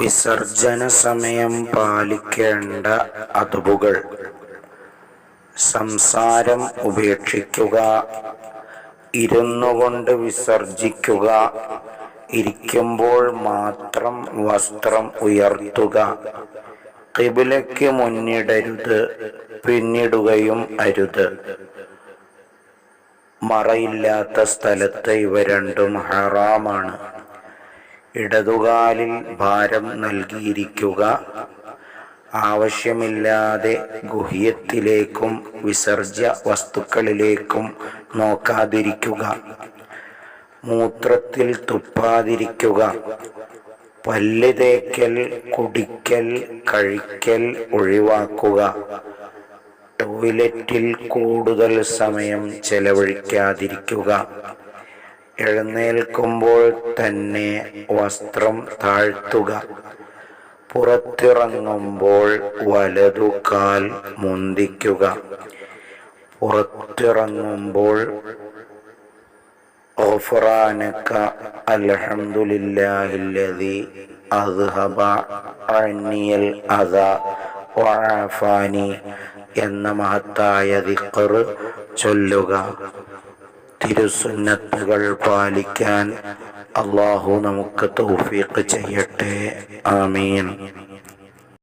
വിസർജന സമയം പാലിക്കേണ്ട അതുബുകൾ സംസാരം ഉപേക്ഷിക്കുക. ഇരുന്നുകൊണ്ട് വിസർജിക്കുക. ഇരിക്കുമ്പോൾ മാത്രം വസ്ത്രം ഉയർത്തുക. കിബിലയ്ക്ക് മുന്നിടരുത് പിന്നിടുകയും അരുത്. മറയില്ലാത്ത സ്ഥലത്ത് ഇവ രണ്ടും ഹറാമാണ്. ഇടതുകാലിൽ ഭാരം നൽകിയിരിക്കുക. ആവശ്യമില്ലാതെ ഗുഹ്യത്തിലേക്കും വിസർജ്യ വസ്തുക്കളിലേക്കും നോക്കാതിരിക്കുക. മൂത്രത്തിൽ തുപ്പാതിരിക്കുക. പല്ല് തേക്കൽ കുടിക്കൽ കഴിക്കൽ ഒഴിവാക്കുക. ടോയ്ലറ്റിൽ കൂടുതൽ സമയം ചെലവഴിക്കാതിരിക്കുക. എഴുന്നേൽക്കുമ്പോൾ തന്നെ വസ്ത്രം താഴ്ത്തുക പുറത്തിറങ്ങുമ്പോൾ വലതുകാൽ മുന്തിക്കുക പുറത്തിറങ്ങുമ്പോൾ غفرانك الحمد لله الذي أذهب عني الأذى وعافاني എന്ന മഹത്തായ ദിക്കർ ചൊല്ലുക തിരുസുന്നത്തുകൾ പാലിക്കാൻ അള്ളാഹു നമുക്ക് തൗഫീഖ് ചെയ്യട്ടെ. ആമീൻ.